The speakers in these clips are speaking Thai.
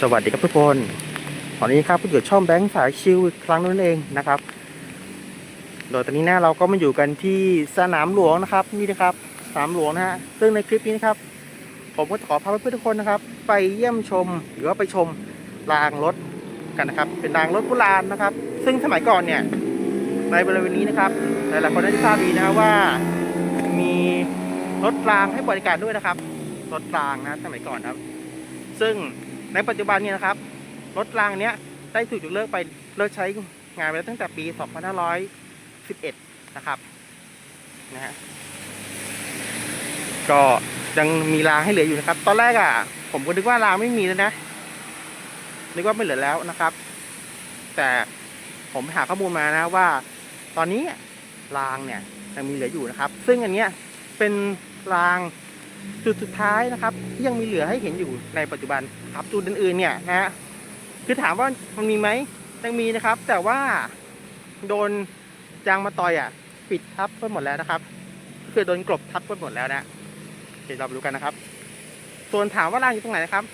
สวัสดีครับทุกคนตอนนี้ครับก็อยู่ช่องแบงค์สายชิวอีกครั้งนั่นเองนะครับ โดยตอนนี้นะเราก็มาอยู่กันที่สนามหลวงนะครับนี่นะครับสนามหลวงนะฮะซึ่งในคลิปนี้นะครับ ผมก็จะขอพาเพื่อนๆทุกคนนะครับ ไปเยี่ยมชมหรือว่าไปชมรางรถกันนะครับ เป็นรางรถโบราณนะครับ ซึ่งสมัยก่อนเนี่ยในบริเวณนี้นะครับหลายๆคนน่าจะทราบดีนะว่ามีรถรางให้บริการด้วยนะครับ รถรางนะสมัยก่อนครับ ซึ่ง ในปัจจุบันเนี่ยนะครับ รถรางเนี้ยได้ถูกยกเลิกไปเลิกใช้งานไปแล้วตั้งแต่ปี 2511 นะครับนะฮะก็ยังมีรางให้เหลืออยู่นะครับ ตอนแรกอะ ผมก็นึกว่ารางไม่มีแล้วนะนึกว่าไม่เหลือแล้วนะครับ แต่ผมไปหาข้อมูลมานะว่า ตอนนี้รางเนี่ยยังมีเหลืออยู่นะครับ ซึ่งอันเนี้ยเป็นราง จุดสุดท้ายนะครับที่ยังมีเหลือให้เห็นอยู่ในปัจจุบันครับจุดอื่นๆเนี่ยนะฮะคือถามว่ามันมีไหมยังมีนะครับ แต่ว่าโดนจางมาต่อยอะ ปิดทับไปหมดแล้วนะครับ คือโดนกลบทับไปหมดแล้วนะเดี๋ยวเราไปดูกันนะครับ ส่วนถามว่ารางอยู่ตรงไหนนะครับ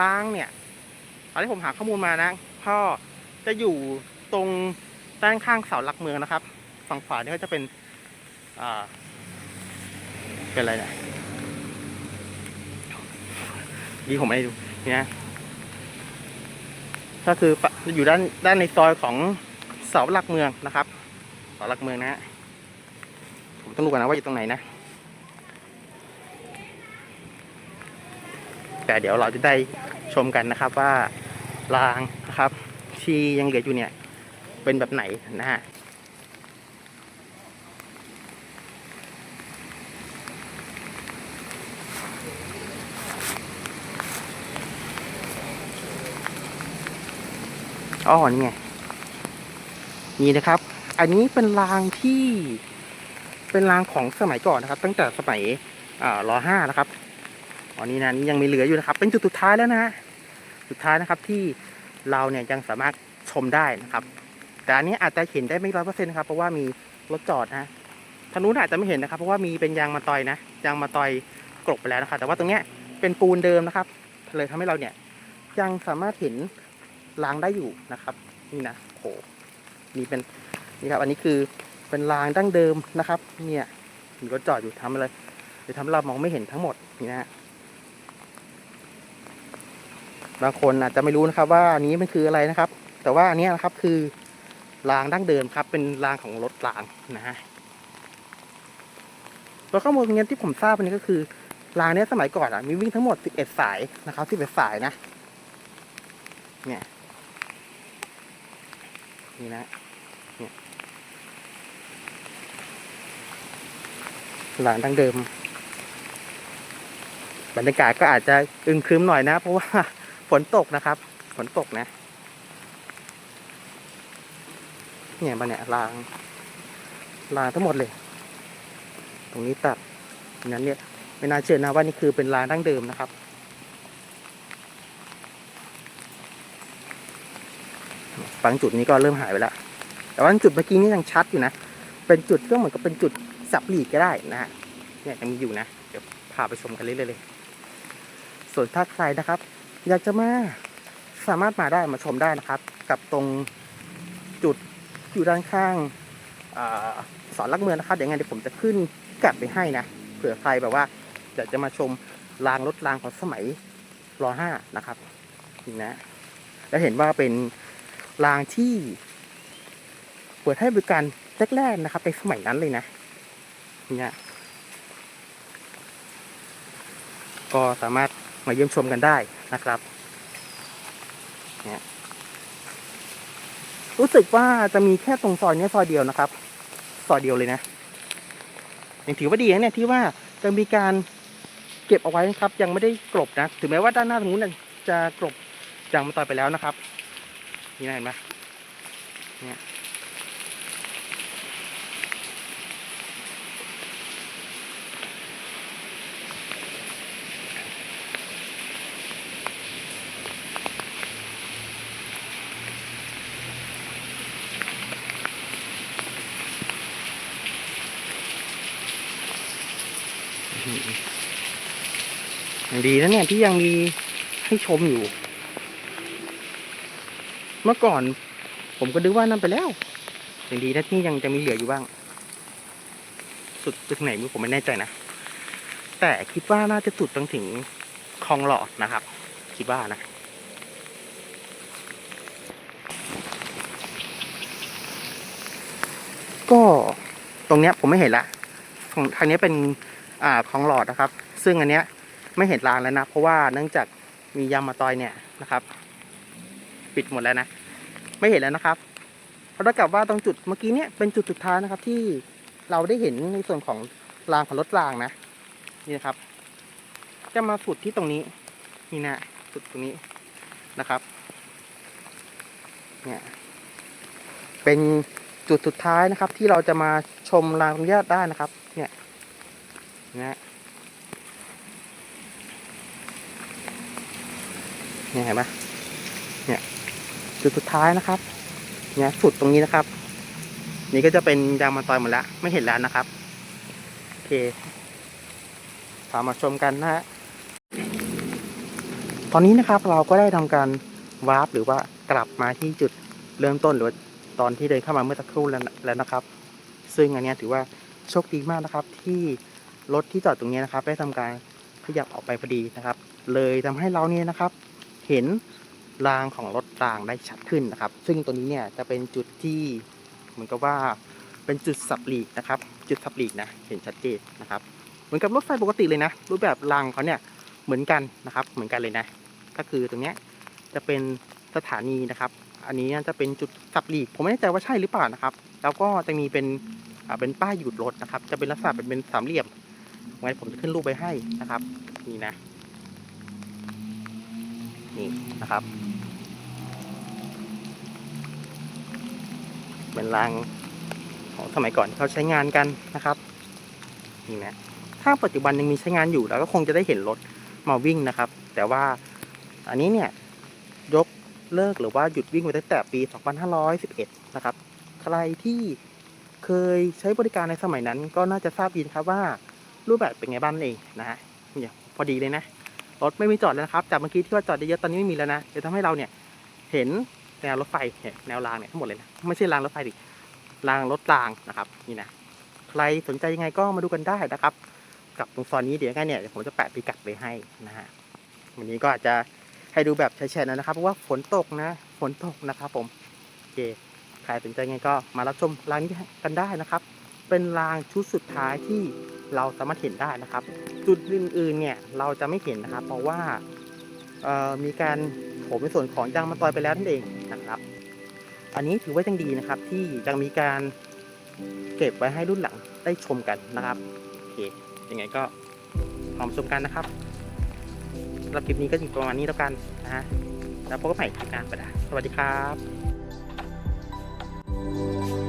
รางเนี่ยตอนที่ผมหาข้อมูลมานะก็จะอยู่ตรงด้านข้างเสาหลักเมืองนะครับ ฝั่งขวานี่ก็จะเป็นอ่าเป็นอะไรเนี่ย นี่ผมไม่ได้ดูนี่นะก็คืออยู่ด้านด้านในซอยของเสาหลักเมืองนะครับเสาหลักเมืองนะฮะผมต้องดูก่อนนะว่าอยู่ตรงไหนนะ แต่เดี๋ยวเราจะได้ชมกันนะครับว่ารางนะครับ ที่ยังเหลืออยู่เนี่ยเป็นแบบไหนนะฮะ อ๋อนี่ไง นี่นะครับ อันนี้เป็นรางที่เป็นรางของสมัยก่อนนะครับ ตั้งแต่สมัยอ่ารห้านะครับอันนี้นะนี่ยังมีเหลืออยู่นะครับ เป็นจุดสุดท้ายแล้วนะ สุดท้ายนะครับที่เราเนี่ยยังสามารถชมได้นะครับ แต่อันนี้อาจจะเห็นได้ไม่ร้อยเปอร์เซ็นต์นะครับ เพราะว่ามีรถจอดนะทางนู้นอาจจะไม่เห็นนะครับ เพราะว่ามีเป็นยางมาตอยนะยางมาตอยกลบไปแล้วนะครับแต่ว่าตรงเนี้ยเป็นปูนเดิมนะครับเลยทำให้เราเนี่ยยังสามารถเห็น รางได้อยู่นะครับ นี่นะโหนี่เป็นนี่ครับ อันนี้คือเป็นรางดั้งเดิมนะครับ เนี่ยมีรถจอดอยู่ทำอะไรเดี๋ยวทำเรามองไม่เห็นทั้งหมดนี่นะบางคนอาจจะไม่รู้นะครับว่าอันนี้มันคืออะไรนะครับ แต่ว่าอันนี้นะครับคือรางดั้งเดิมครับ เป็นรางของรถรางนะฮะแล้วข้อมูลตรงนี้ที่ผมทราบอันนี้ก็คือรางเนี้ยสมัยก่อนอะมีวิ่งทั้งหมด 11 สายนะครับ 11 สายนะ เนี่ย นี่นะเนี่ยหลานดังเดิม บรรยากาศก็อาจจะอึมครึมหน่อยนะ เพราะว่าฝนตกนะครับ ฝนตกนะ เนี่ยมันเนี่ยรางรางทั้งหมดเลย ตรงนี้ตัดนั้นเนี่ยไม่น่าเชื่อนะว่านี่คือเป็นรางดั้งเดิมนะครับ บางจุดนี้ก็เริ่มหายไปแล้ว แต่ว่าจุดเมื่อกี้นี่ยังชัดอยู่นะ เป็นจุดก็เหมือนกับเป็นจุดสับหลีกก็ได้นะฮะ เนี่ยยังมีอยู่นะ เดี๋ยวพาไปชมกันเรื่อยๆเลย ส่วนถ้าใครนะครับ อยากจะมาสามารถมาได้มาชมได้นะครับ กับตรงจุดอยู่ด้านข้างอาสอนลักเมืองนะครับเดี๋ยวไงเดี๋ยวผมจะขึ้นพิกัดไปให้นะ เผื่อใครแบบว่าอยากจะมาชมรางรถรางของสมัยรห้านะครับนี่นะ แล้วเห็นว่าเป็น รางที่ เปิดให้บริการแรกๆนะครับในสมัยนั้นเลยนะเนี่ยก็สามารถมาเยี่ยมชมกันได้นะครับเนี่ยรู้สึกว่าจะมีแค่ตรงซอยนี้ซอยเดียวนะครับ ซอยเดียวเลยนะยังถือว่าดีนะเนี่ยที่ว่าจะมีการเก็บเอาไว้นะครับ ยังไม่ได้กลบนะ ถึงแม้ว่าด้านหน้าตรงนู้นจะกลบจางมาต่อยไปแล้วนะครับ นี่เห็นไหมเนี่ยยังดีนะเนี่ยที่ยังมีให้ชมอยู่ เมื่อก่อน ผมก็นึกว่านั่นไปแล้วอย่างดีนะที่ยังจะมีเหลืออยู่บ้าง สุดไปถึงไหนม่รู้ผมไม่แน่ใจนะ แต่คิดว่าน่าจะสุดจนถึงคลองหลอดนะครับ คิดว่านะก็ตรงเนี้ยผมไม่เห็นละของทางนี้เป็นอ่าคลองหลอดนะครับ ซึ่งอันเนี้ยไม่เห็นรางแล้วนะ เพราะว่าเนื่องจากมียามาตอยเนี่ยนะครับ ปิดหมดแล้วนะ ไม่เห็นแล้วนะครับเพราะถ้ากับว่าตรงจุดเมื่อกี้เนี่ยเป็นจุดสุดท้ายนะครับ ที่เราได้เห็นในส่วนของรางของรถรางนะ นี่นะครับ จะมาสุดที่ตรงนี้ นี่นะสุดตรงนี้นะครับ เนี่ย เป็นจุดสุดท้ายนะครับ ที่เราจะมาชมรางอนุญาตได้นะครับ เนี่ยนะเนี่ยเห็นไหม จุดสุดท้ายนะครับ เนี่ยสุดตรงนี้นะครับ นี่ก็จะเป็นยางมาตอยหมดแล้ว ไม่เห็นแล้วนะครับ โอเคพามาชมกันนะฮะ ตอนนี้นะครับเราก็ได้ทำการวาร์ปหรือว่ากลับมาที่จุดเริ่มต้นหรือว่าตอนที่เดินเข้ามาเมื่อสักครู่แล้วนะครับ ซึ่งอันนี้ถือว่าโชคดีมากนะครับ ที่รถที่จอดตรงนี้นะครับ ได้ทำการขยับออกไปพอดีนะครับ เลยทำให้เราเนี่ยนะครับ เห็น รางของรถรางได้ชัดขึ้นนะครับ ซึ่งตัวนี้เนี่ยจะเป็นจุดที่เหมือนกับว่าเป็นจุดสับหลีกนะครับ จุดสับหลีกนะเห็นชัดเจนนะครับ เหมือนกับรถไฟปกติเลยนะ รูปแบบรางเขาเนี่ยเหมือนกันนะครับ เหมือนกันเลยนะ ก็คือตรงเนี้ยจะเป็นสถานีนะครับ อันนี้จะเป็นจุดสับหลีก ผมไม่แน่ใจว่าใช่หรือเปล่านะครับ แล้วก็จะมีเป็นเป็นป้ายหยุดรถนะครับ จะเป็นลักษณะเป็นเป็นสามเหลี่ยมไว้ผมจะขึ้นรูปไปให้นะครับ นี่นะ นี่นะครับ เป็นรางของสมัยก่อนเขาใช้งานกันนะครับนี่นะถ้าปัจจุบันยังมีใช้งานอยู่เราก็คงจะได้เห็นรถมาวิ่งนะครับ แต่ว่าอันนี้เนี่ยยกเลิกหรือว่าหยุดวิ่งไปตั้งแต่ปี 2511 นะครับ ใครที่เคยใช้บริการในสมัยนั้นก็น่าจะทราบดีนะครับว่ารูปแบบเป็นไงบ้างเองนะฮะนี่พอดีเลยนะ รถไม่มีจอดแล้วนะครับ จากเมื่อกี้ที่ว่าจอดเยอะๆตอนนี้ไม่มีแล้วนะจะทำให้เราเนี่ยเห็นแนวรถไฟเนี่ยแนวรางเนี่ยทั้งหมดเลยนะไม่ใช่รางรถไฟดิรางรถรางนะครับนี่นะใครสนใจยังไงก็มาดูกันได้นะครับ กับตรงซอยนี้เดี๋ยวยังไงเนี่ยผมจะแปะพิกัดไว้ให้นะฮะวันนี้ก็อาจจะให้ดูแบบแฉะๆนอยนะครับเพราะว่าฝนตกนะฝนตกนะครับ ผมโอเคใครสนใจยังไงก็มารับชมรางนี้กันได้นะครับ เป็นรางชุดสุดท้ายที่ เราสามารถเห็นได้นะครับ จุดอื่นๆเนี่ยเราจะไม่เห็นนะครับ เพราะว่ามีการโถมในส่วนของยางมาตอยไปแล้วนั่นเองนะครับ อันนี้ถือว่ายังดีนะครับ ที่ยังมีการเก็บไว้ให้รุ่นหลังได้ชมกันนะครับโอเคยังไงก็ลองชมกันนะครับสำหรับคลิปนี้ก็อยู่ประมาณนี้แล้วกันนะฮะแล้วพบกันใหม่คลิปหน้าไปนะสวัสดีครับ